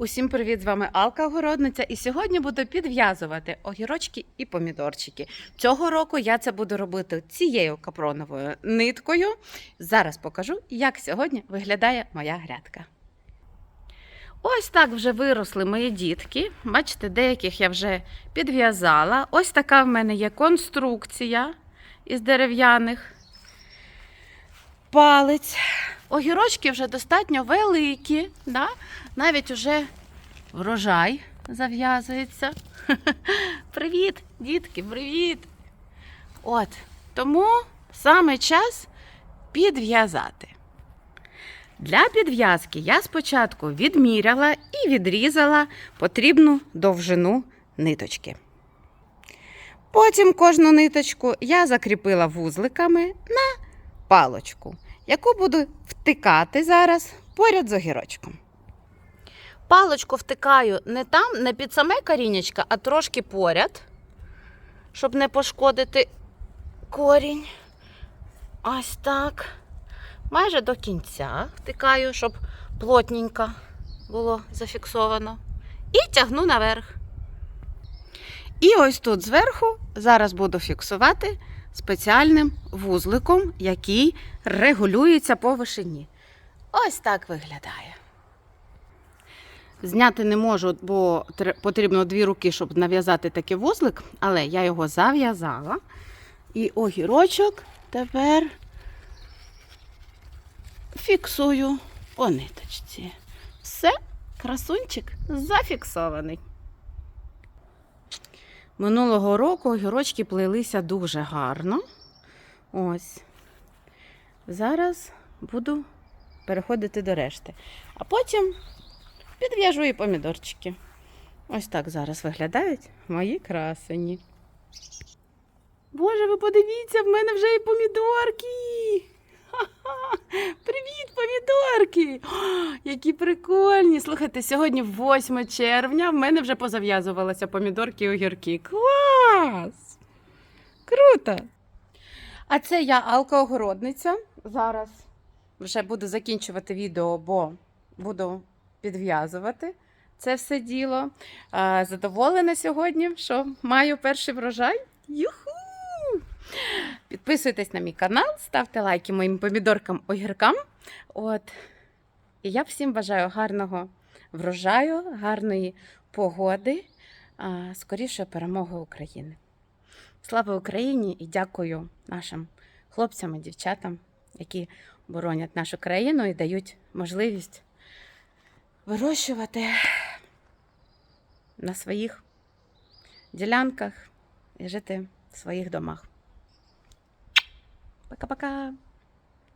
Усім привіт! З вами Алка Огородниця. І сьогодні буду підв'язувати огірочки і помідорчики. Цього року я це буду робити цією капроновою ниткою. Зараз покажу, як сьогодні виглядає моя грядка. Ось так вже виросли мої дітки. Бачите, деяких я вже підв'язала. Ось така в мене є конструкція із дерев'яних палець. Огірочки вже достатньо великі, да? навіть уже врожай зав'язується. Привіт, дітки, привіт! От, тому саме час підв'язати. Для підв'язки я спочатку відміряла і відрізала потрібну довжину ниточки. Потім кожну ниточку я закріпила вузликами на палочку, яку буду втикати зараз поряд з огірочком. Палочку втикаю не там, не під саме корінечко, а трошки поряд, щоб не пошкодити корінь. Ось так. Майже до кінця втикаю, щоб плотненько було зафіксовано. І тягну наверх. І ось тут зверху зараз буду фіксувати спеціальним вузликом, який регулюється по вишині. Ось так виглядає. Зняти не можу, бо потрібно дві руки, щоб нав'язати такий вузлик, але я його зав'язала. І огірочок тепер фіксую по ниточці. Все, красунчик зафіксований. Минулого року огірочки плелися дуже гарно. Ось. Зараз буду переходити до решти. А потім підв'яжу і помідорчики. Ось так зараз виглядають мої красені. Боже, ви подивіться, в мене вже і помідорки. Ха-ха! О, які прикольні! Слухайте, сьогодні 8 червня, в мене вже позав'язувалися помідорки і огірки. Клас! Круто! А це я Алка-огородниця. Зараз вже буду закінчувати відео, бо буду підв'язувати це все діло. Задоволена сьогодні, що маю перший врожай. Юху! Підписуйтесь на мій канал, ставте лайки моїм помідоркам огіркам. От. І я всім бажаю гарного врожаю, гарної погоди, скоріше перемоги України. Слава Україні і дякую нашим хлопцям і дівчатам, які боронять нашу країну і дають можливість вирощувати на своїх ділянках і жити в своїх домах. Пока-пока!